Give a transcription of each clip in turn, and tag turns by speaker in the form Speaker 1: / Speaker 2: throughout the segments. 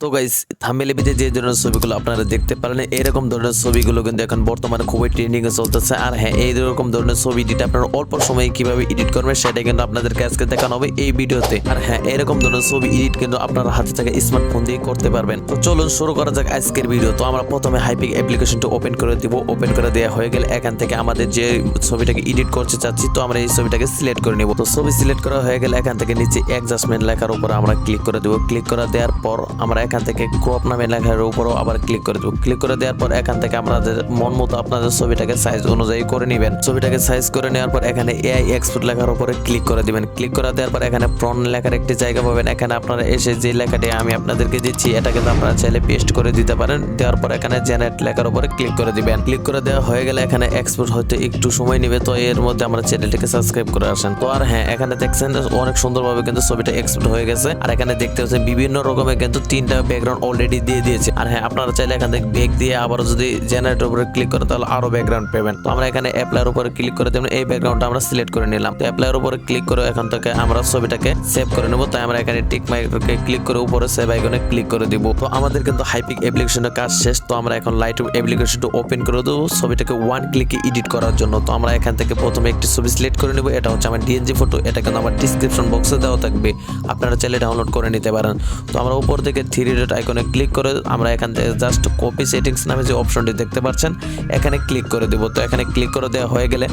Speaker 1: তো গাইস থাম্বেলে ভিতরে যে ধরনের ছবিগুলো আপনারা দেখতে পারেন, এরকম ধরনের ছবিগুলো কিন্তু এখন বর্তমানে খুবই ট্রেন্ডিং এ চলতেছে। আর হ্যাঁ এই রকম ধরনের ছবি এডিট আপনারা অল্প সময়ে কীভাবে এডিট করবেন, সেটা কিন্তু আপনাদেরকে আজকে দেখানো হবে এই ভিডিওতে। আর হ্যাঁ এরকম ধরনের ছবি এডিট কিন্তু আপনারা হাতে থেকে স্মার্টফোন দিয়ে করতে পারবেন। তো চলুন শুরু করা যাক আজকের ভিডিও তো আমরা প্রথমে হাইপিক অ্যাপ্লিকেশনটা ওপেন করে দিব। ওপেন করে দেওয়া হয়ে গেলে এখান থেকে আমাদের যে ছবিটাকে এডিট করতে চাচ্ছি, তো আমরা এই ছবিটাকে সিলেক্ট করে নিব। তো ছবি সিলেক্ট করা হয়ে গেলে এখান থেকে নিচে অ্যাডজাস্টমেন্ট লেখার উপর আমরা ক্লিক করে দেবো। ক্লিক করে দেওয়ার পর আমরা এখান থেকে ক্রপ নামে লেখার উপরও আবার ক্লিক করে দেবো। ক্লিক করে দেওয়ার পর এখান থেকে আপনাদের মন মতো আপনাদের ছবিটাকে সাইজ অনুযায়ী করে নেবেন। ছবিটাকে সাইজ করে নেওয়ার পর এখানে এআই এক্সপোর্ট লেখার উপরে ক্লিক করে দিবেন। ক্লিক করে দেওয়ার পর এখানে প্রন লেখার একটি জায়গা পাবেন। এখানে আপনারা এসে যে লেখাটি আমি আপনাদেরকে দিচ্ছি, এটা কিন্তু আপনারা চাইলে পেস্ট করে দিতে পারেন। দেওয়ার পর এখানে জেনারেট লেখার উপরে ক্লিক করে দিবেন। ক্লিক করে দেওয়া হয়ে গেলে এখানে এক্সপোর্ট হতে একটু সময় নেবে, তো এর মধ্যে আমরা চ্যানেলটিকে সাবস্ক্রাইব করে আসেন। তো আর হ্যাঁ এখানে দেখছেন অনেক সুন্দরভাবে কিন্তু ছবিটা এক্সপোর্ট হয়ে গেছে। আর এখানে দেখতে পাচ্ছেন বিভিন্ন রকমের কিন্তু তিনটা ব্যাকগ্রাউন্ড অলরেডি দিয়ে দিয়েছে। আর হ্যাঁ আপনারা চাইলে এখান থেকে বেগ দিয়ে আবার যদি জেনারেটর উপরে ক্লিক করে, তাহলে আরও ব্যাকগ্রাউন্ড পাবেন। তো আমরা এখানে অ্যাপ্লাইয়ের উপরে ক্লিক করে দেবেন এই ব্যাকগ্রাউন্ডটা আমরা সিলেক্ট করে নিলাম। তো অ্যাপ্লাইয়ের উপরে ক্লিক করে এখান থেকে আমরা ছবিটাকে সেভ করে নেব। তাই আমরা এখানে টিক মাইকে ক্লিক করে উপরে সেভ আইকনে ক্লিক করে দিব। তো আমাদের কিন্তু হাইপিক অ্যাপ্লিকেশনের কাজ শেষ। তো আমরা এখন লাইট অ্যাপ্লিকেশনটা ওপেন করে দেবো ছবিটাকে ওয়ান ক্লিকে এডিট করার জন্য। তো আমরা এখান থেকে প্রথমে একটি ছবি সিলেক্ট করে নেব। এটা হচ্ছে আমার ডিএনজি ফটো এটা কিন্তু আমার ডিসক্রিপশন বক্সে দেওয়া থাকবে। আপনারা চাইলে ডাউনলোড করে নিতে পারেন। তো আমরা উপর থেকে থ্রি ডট আইকনে ক্লিক করে আমরা এখান থেকে জাস্ট কপি সেটিংস নামে যে অপশনটি দেখতে পাচ্ছেন, এখানে ক্লিক করে দেবো। তো এখানে ক্লিক করে দেওয়া হয়ে গেলে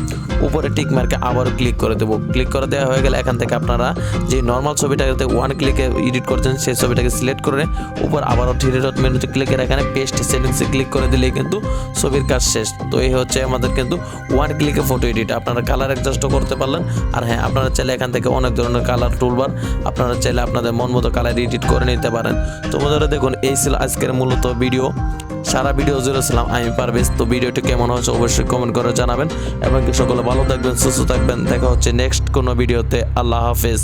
Speaker 1: উপরে টিক মার্কে আবারও ক্লিক করে দেবো। ক্লিক করে দেওয়া হয়ে গেলে এখান থেকে আপনারা যে নর্মাল ছবিটাকে ওয়ান ক্লিকে এডিট করছেন, সেই ছবিটাকে সিলেক্ট করে উপর আবারও থ্রি ডট মেনুতে ক্লিকের এখানে পেস্ট সেটিংসে ক্লিক করে দিলেই কিন্তু ছবির কাজ শেষ। তো এই হচ্ছে আমাদের কিন্তু ওয়ান ক্লিকে ফটো এডিট আপনারা কালার অ্যাডজাস্টও করতে পারলেন। আর হ্যাঁ আপনারা চাইলে এখান থেকে অনেক ধরনের কালার টুলবার আপনারা চাইলে আপনাদের মন মতো কালার এডিট করে নিতে পারেন। তো বন্ধুরা দেখুন, এই ছিল আজকের মূলত ভিডিও। সারা ভিডিও জুড়ে ছিলাম আমি পারভেজ। তো ভিডিওটি কেমন হয়েছে অবশ্যই কমেন্ট করে জানাবেন। এবং সকলে ভালো থাকবেন, সুস্থ থাকবেন। দেখা হচ্ছে নেক্সট কোনো ভিডিওতে। আল্লাহ হাফেজ।